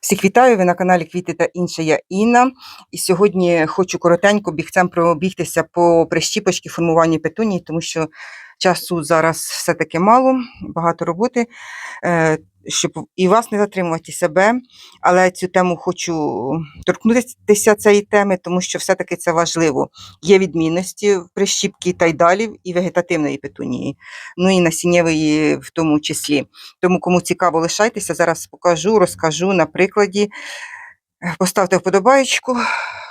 Всіх вітаю, ви на каналі Квіти та інше. Я Інна. І сьогодні хочу коротенько бігцем пробігтися по прищіпочці формування петуній, тому що часу зараз все-таки мало, багато роботи, е, щоб і вас не затримувати, себе. Але цю тему хочу торкнутися цієї теми, тому що все-таки це важливо. Є відмінності в прищіпки тайдалів і вегетативної петунії, ну і насіннєвої в тому числі. Тому, кому цікаво, лишайтеся, зараз покажу, розкажу на прикладі. Поставте вподобаєчку.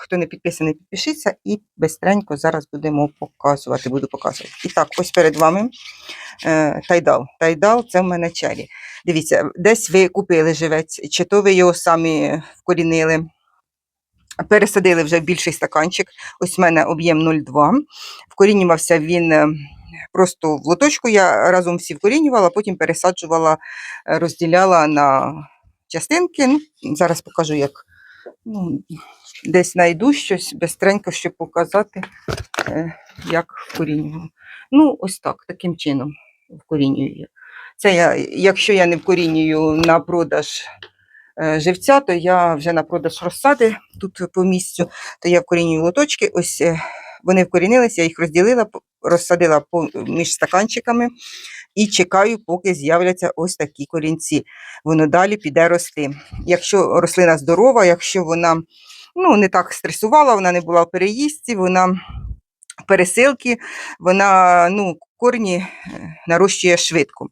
Хто не підписаний, підпишіться і бистренько зараз будемо показувати. Буду показувати. І так, ось перед вами е, тайдал. Тайдал це в мене чері. Дивіться, десь ви купили живець, чи то ви його самі вкорінили. Пересадили вже в більший стаканчик. Ось в мене об'єм 0,2. Вкорінювався він е, просто в лоточку. Я разом всі вкорінювала, потім пересаджувала, розділяла на частинки. Ну, зараз покажу, як ну, десь знайду щось бистренько, щоб показати, е, як вкорінювала. Ну, ось так, таким чином вкорінюю. Це я, якщо я не вкорінюю на продаж е, живця, то я вже на продаж розсади тут по місцю, то я вкорінюю лоточки. Ось е, вони вкорінилися, я їх розділила, розсадила між стаканчиками і чекаю, поки з'являться ось такі корінці. Воно далі піде рости. Якщо рослина здорова, якщо вона ну, не так стресувала, вона не була в переїздці, вона пересилки, вона ну, корні е, нарощує швидко.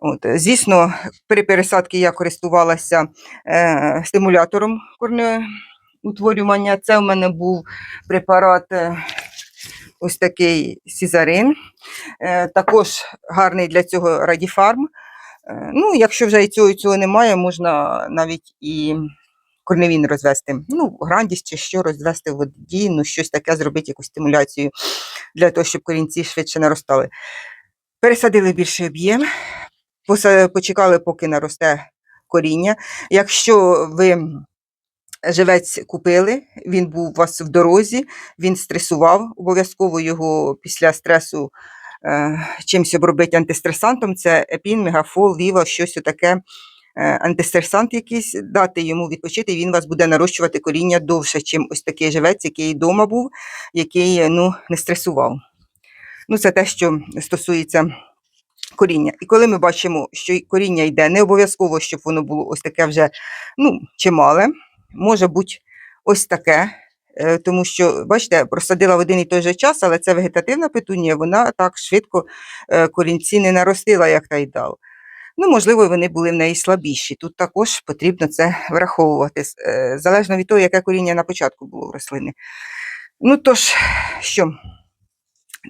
От, звісно, при пересадці я користувалася е, стимулятором корнеутворювання. Це в мене був препарат е, ось такий Сізарин. Е, також гарний для цього радіфарм. Е, ну, якщо вже і цього, і цього немає, можна навіть і корневін розвести. Ну, грандіс чи що розвести в воді, ну щось таке зробити, якусь стимуляцію для того, щоб корінці швидше наростали. Пересадили більший об'єм, почекали, поки наросте коріння. Якщо ви живець купили, він був у вас в дорозі, він стресував, обов'язково його після стресу е, чимось обробити антистресантом. Це епін, мегафол, віва, щось таке. Антистресант якийсь, дати йому відпочити, він вас буде нарощувати коріння довше, ніж ось такий живець, який вдома був, який ну, не стресував. Ну, це те, що стосується коріння. І коли ми бачимо, що коріння йде, не обов'язково, щоб воно було ось таке вже ну, чимале, може бути ось таке. е, Тому що, бачите, просадила в один і той же час, але це вегетативна петунія, вона так швидко е, корінці не наростила, як тайдал. Ну, можливо, вони були в неї слабіші. Тут також потрібно це враховувати, е, залежно від того, яке коріння на початку було в рослини. Ну тож, що,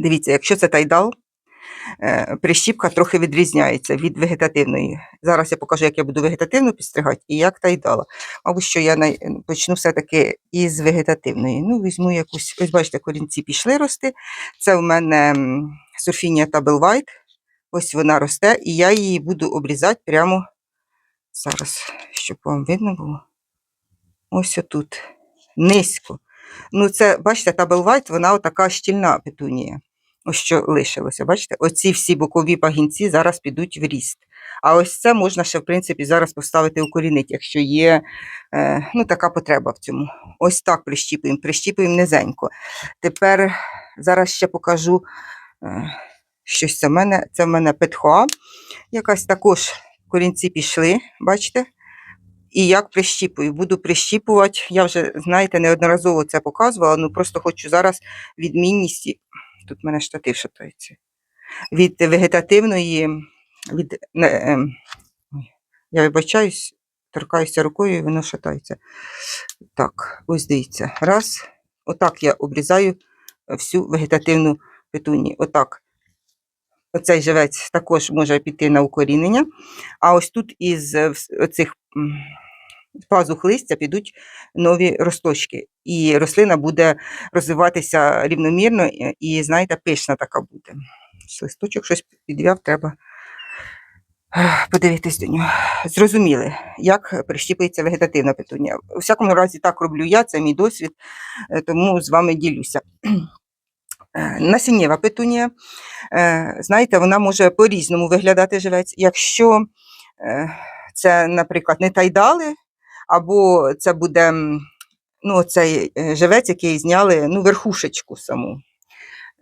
дивіться, якщо це тайдал, прищіпка трохи відрізняється від вегетативної. Зараз я покажу, як я буду вегетативну підстригати і як тайдала. Мабуть, що я почну все-таки із вегетативної. Ну, візьму якусь, ось бачите, корінці пішли рости. Це в мене сурфінія White. Ось вона росте, і я її буду обрізати прямо зараз, щоб вам видно було. Ось отут. Низько. Ну, це, бачите, White, вона отака щільна петунія. Ось що лишилося. Бачите, оці всі бокові пагінці зараз підуть в ріст. А ось це можна ще, в принципі, зараз поставити укорінити, якщо є е, ну, така потреба в цьому. Ось так прищіпуємо, прищіпуємо низенько. Тепер зараз ще покажу е, щось це в мене. Це в мене петхоа. Якась також корінці пішли, бачите? І як прищіпую. Буду прищіпувати. Я вже, знаєте, неодноразово це показувала, ну просто хочу зараз відмінність. Тут в мене штатив шатається. Від вегетативної, від, не, ем, ой, я вибачаюсь, торкаюся рукою і воно шатається. Так, ось дивіться. Раз. Отак я обрізаю е, всю вегетативну петунію. Отак. Оцей живець також може піти на укорінення. А ось тут із е, оцих пазух листя підуть нові росточки. І рослина буде розвиватися рівномірно і, знаєте, пишна така буде. Листочок щось підв'яв, треба подивитись до нього. Зрозуміли, як прищіпується вегетативна петунія. У всякому разі, так роблю я, це мій досвід, е, тому з вами ділюся. Е, Насіннєва петунія, е, знаєте, вона може по-різному виглядати живець. Якщо це, наприклад, не тайдали, або це буде ну, цей е, живець, який зняли ну, верхушечку саму,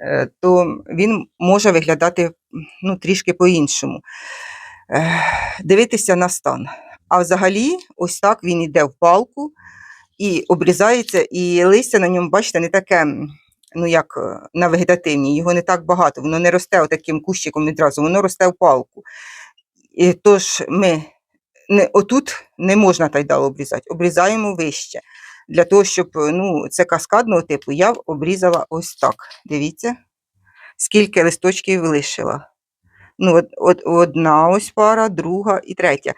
е, то він може виглядати ну, трішки по-іншому. Е, Дивитися на стан. А взагалі, ось так він йде в палку і обрізається, і листя на ньому, бачите, не таке, ну як на вегетативній, його не так багато, воно не росте отаким кущиком відразу, воно росте в палку. І тож ми не, отут не можна тайдал обрізати, обрізаємо вище. Для того, щоб е, ну, це каскадного типу, я обрізала ось так. Дивіться, скільки листочків лишила. Ну, от, от, одна ось пара, друга і третя.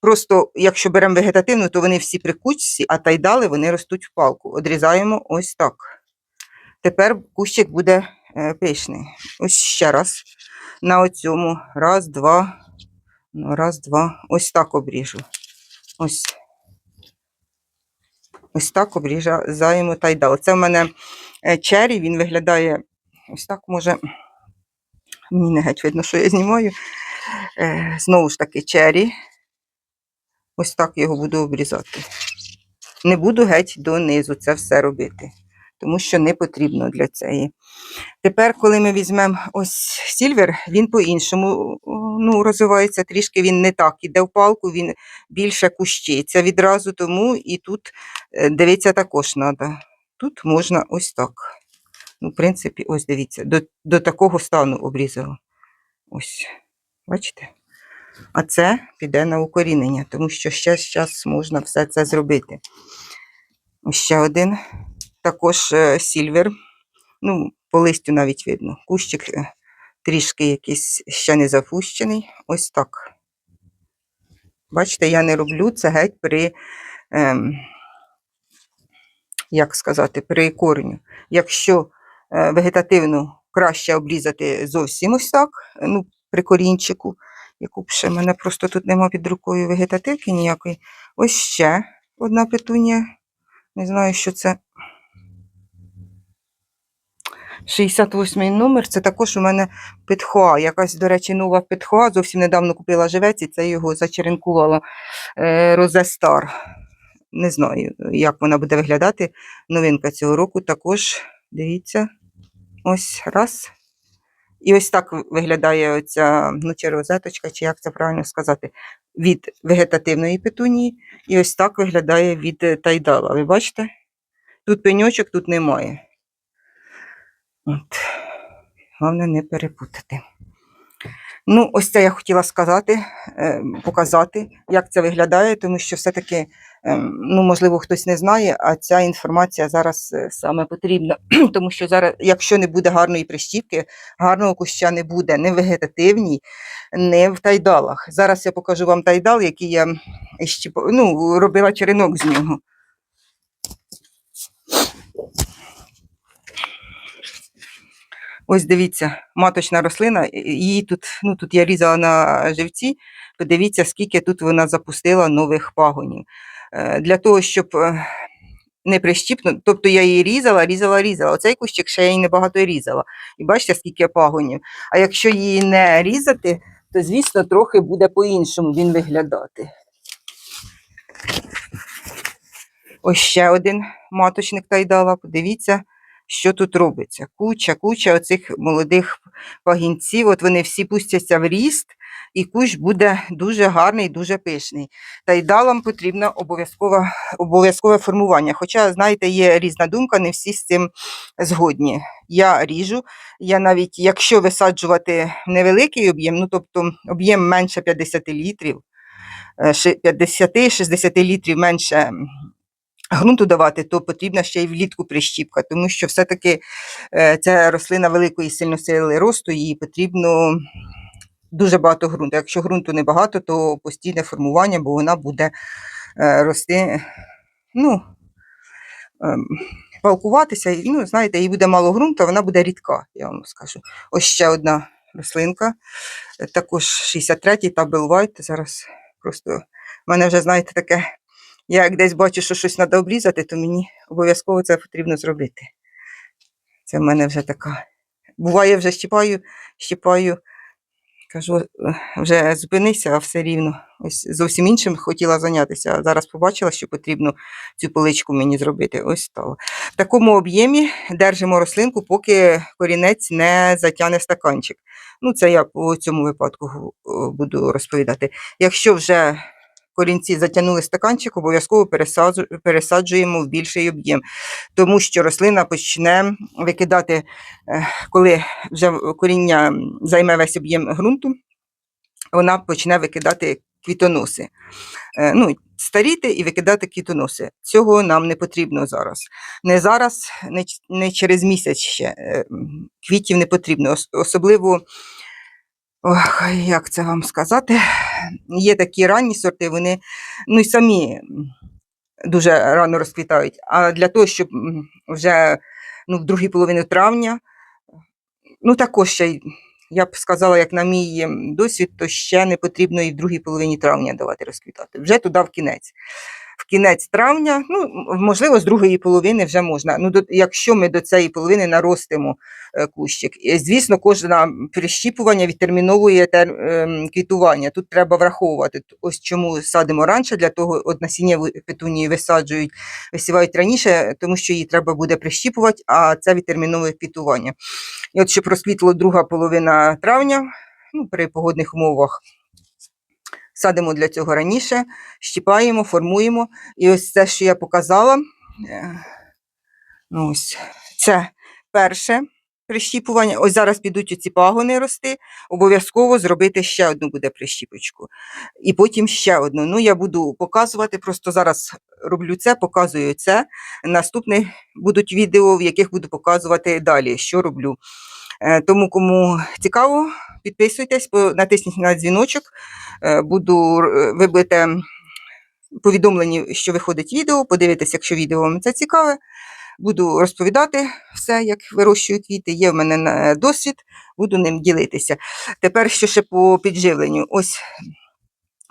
Просто, якщо беремо вегетативну, то вони всі при кучці, а тайдали вони ростуть в палку. Одрізаємо ось так. Тепер кущик буде е, пишний. Ось ще раз. На оцьому. Раз, два. Раз, два. Ось так обріжу. Ось. Ось так обрізаємо тайдал. Це в мене е, чері, він виглядає ось так, може. Мені не геть видно, що я знімаю. Е, знову ж таки, чері. Ось так його буду обрізати. Не буду геть донизу це все робити, тому що не потрібно для цієї. Тепер, коли ми візьмемо ось сільвер, він по-іншому ну, розвивається, трішки він не так іде в палку, він більше кущиться відразу, тому і тут е, дивитися також треба. Тут можна ось так. Ну, в принципі, ось дивіться, до, до такого стану обрізала. Ось, бачите? А це піде на укорінення, тому що ще зараз можна все це зробити. Ще один. Також е, сільвер. Ну, по листю навіть видно. Кущик е, трішки якийсь ще не запущений. Ось так. Бачите, я не роблю це геть при, ем, як сказати, при кореню. Якщо е, вегетативну краще обрізати зовсім ось так, ну, при корінчику, яку б ще мене просто тут нема під рукою вегетативки ніякої. Ось ще одна петунія. Не знаю, що це. 68 номер. Це також у мене петхоа. Якась, до речі, нова петхоа. Зовсім недавно купила живець і це його зачеренкувала е, Розе Стар. Не знаю, як вона буде виглядати. Новинка цього року також. Дивіться. Ось раз. І ось так виглядає оця ну, чи розеточка, чи як це правильно сказати, від вегетативної петунії. І ось так виглядає від е, тайдала. Ви бачите? Тут пеньочок, тут немає. От. Головне не перепутати. Ну, ось це я хотіла сказати, е, показати, як це виглядає, тому що все-таки, ем, ну, можливо, хтось не знає, а ця інформація зараз е, саме потрібна. Тому що зараз, якщо не буде гарної прищіпки, гарного куща не буде не в вегетативній, не в тайдалах. Зараз я покажу вам тайдал, який я ну, робила черенок з нього. Ось дивіться, маточна рослина, її тут, ну тут я різала на живці. Подивіться, скільки тут вона запустила нових пагонів. Е, Для того, щоб е, не прищіпнути, тобто я її різала, різала, різала. Оцей кущик ще я її небагато різала. І бачите, скільки пагонів. А якщо її не різати, то звісно трохи буде по-іншому він виглядати. Ось ще один маточник тайдала. Подивіться, що тут робиться. Куча, куча оцих молодих пагінців. От вони всі пустяться в ріст, і кущ буде дуже гарний, дуже пишний. Тайдалам потрібно обов'язкове, обов'язкове формування. Хоча, знаєте, є різна думка, не всі з цим згодні. Я ріжу. Я навіть, якщо висаджувати невеликий об'єм, ну тобто об'єм менше 50 літрів, е, 50-60 літрів менше ґрунту давати, то потрібна ще й влітку прищіпка, тому що все-таки е, ця рослина великої сильно сили росту, їй потрібно дуже багато ґрунту. Якщо ґрунту небагато, то постійне формування, бо вона буде е, рости, ну, ем, палкуватися, ну, знаєте, їй буде мало ґрунту, вона буде рідка, я вам скажу. Ось ще одна рослинка, також 63-й Табел White. Зараз просто в мене вже, знаєте, таке я як десь бачу, що щось треба обрізати, то мені обов'язково це потрібно зробити. Це в мене вже така. Буває, вже щіпаю, щіпаю Кажу, «Е, вже зупинися, а все рівно. Ось зовсім іншим хотіла зайнятися, а зараз побачила, що потрібно цю поличку мені зробити. Ось стало. В такому об'ємі держимо рослинку, поки корінець не затягне стаканчик. Ну, це я по цьому випадку буду розповідати. Якщо вже корінці затягнули стаканчик, обов'язково пересаджуємо в більший об'єм, тому що рослина почне викидати, е, коли вже коріння займе весь об'єм ґрунту, вона почне викидати квітоноси. Е, Ну, старіти і викидати квітоноси. Цього нам не потрібно зараз. Не зараз, не, через місяць ще. Е, Квітів не потрібно. Особливо, ох, як це вам сказати, є такі ранні сорти, вони ну, і самі дуже рано розквітають. А для того, щоб вже ну, в другій половині травня, ну також ще, я б сказала, як на мій досвід, то ще не потрібно і в другій половині травня давати розквітати. Вже туди в кінець. В кінець травня, ну, можливо, з другої половини вже можна. Ну, до, якщо ми до цієї половини наростимо е, кущик. І, звісно, кожне прищіпування відтерміновує тер, ем, квітування. Тут треба враховувати. Ось чому садимо раніше, для того от насіння петунії висаджують, висівають раніше, тому що її треба буде прищіпувати, а це відтерміновує квітування. І от щоб розквітло друга половина травня, ну, при погодних умовах, садимо для цього раніше, щіпаємо, формуємо. І ось це, що я показала, е, ну, ось, це перше прищіпування. Ось зараз підуть оці пагони рости, обов'язково зробити ще одну буде прищіпочку. І потім ще одну. Ну, я буду показувати, просто зараз роблю це, показую це. Наступне будуть відео, в яких буду показувати далі, що роблю. Е, Тому, кому цікаво, підписуйтесь, натисніть на дзвіночок. Е, Буду, р- ви будете повідомлені, що виходить відео, подивитесь, якщо відео вам це цікаве. Буду розповідати все, як вирощую квіти. Є в мене досвід, буду ним ділитися. Тепер що ще по підживленню. Ось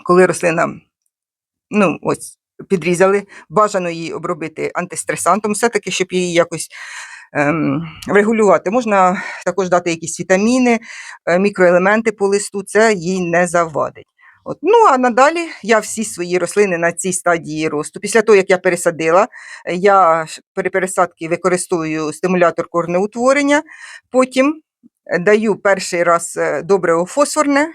коли рослина, ну ось підрізали, бажано її обробити антистресантом, все-таки, щоб її якось регулювати. Можна також дати якісь вітаміни, е, мікроелементи по листу, це їй не завадить. От. Ну, а надалі я всі свої рослини на цій стадії росту. Після того, як я пересадила, е, я при пересадці використовую стимулятор корнеутворення, потім е, даю перший раз е, добриво фосфорне,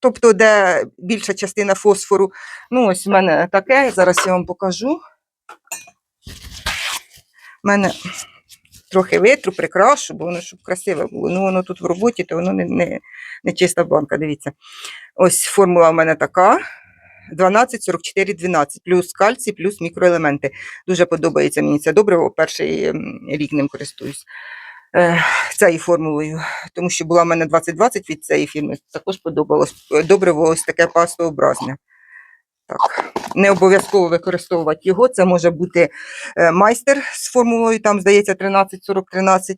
тобто де більша частина фосфору. Ну, ось в мене таке, зараз я вам покажу. У мене трохи витру, прикрашу, бо воно щоб красиве було. Ну, воно тут в роботі, то воно не, не, не чиста банка. Дивіться. Ось формула в мене така. 12, 44, 12, плюс кальцій, плюс мікроелементи. Дуже подобається мені це добриво, перший ем, рік ним користуюсь. Е, цією формулою, тому що була в мене 2020 від цієї фірми, також подобалось. Добриво ось таке пастообразне. Так. Не обов'язково використовувати його. Це може бути е, майстер з формулою, там, здається, 13, 40, 13.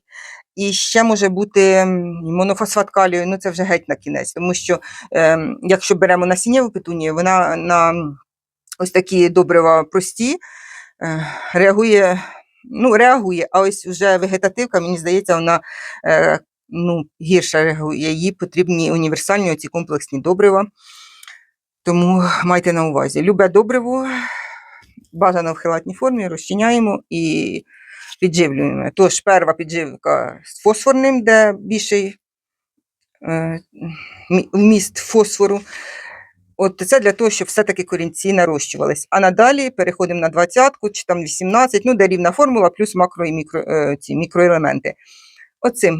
І ще може бути монофосфат калію, ну це вже геть на кінець, тому що ем, якщо беремо насіннєву петунію, вона на ось такі добрива прості е, реагує, ну, реагує, а ось вже вегетативка, мені здається, вона е, ну, гірше реагує. Їй потрібні універсальні оці комплексні добрива. Тому майте на увазі. Любе добриво, бажано в хелатній формі, розчиняємо і підживлюємо. Тож перша підживка з фосфорним, де більший е, вміст фосфору. От це для того, щоб все-таки корінці нарощувались. А надалі переходимо на 20 чи там 18, ну, де рівна формула, плюс макро і мікро, е, ці мікроелементи. Оцим.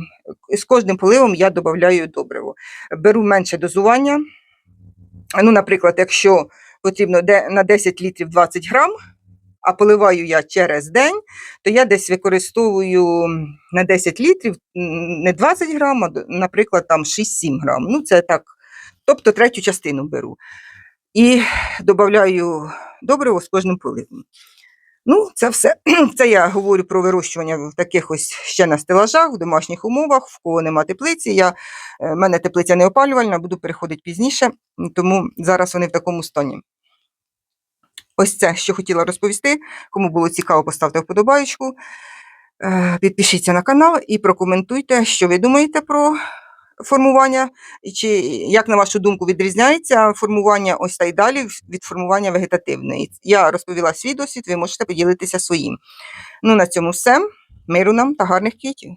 З кожним поливом я додаю добриво. Беру менше дозування. Ну, наприклад, якщо потрібно на 10 літрів 20 грам, а поливаю я через день, то я десь використовую на 10 літрів не 20 грам, а, наприклад, там 6-7 грам. Ну, це так, тобто третю частину беру. І додаю добриво з кожним поливом. Ну, це все. Це я говорю про вирощування в таких ось ще на стелажах, в домашніх умовах, в кого нема теплиці. Я, в мене теплиця не опалювальна, буду переходити пізніше, тому зараз вони в такому стані. Ось це, що хотіла розповісти. Кому було цікаво, поставте вподобаєчку. Е, Підпишіться на канал і прокоментуйте, що ви думаєте про формування, чи як на вашу думку відрізняється формування ось та й далі від формування вегетативної? Я розповіла свій досвід, ви можете поділитися своїм. Ну, на цьому все. Миру нам та гарних квітів.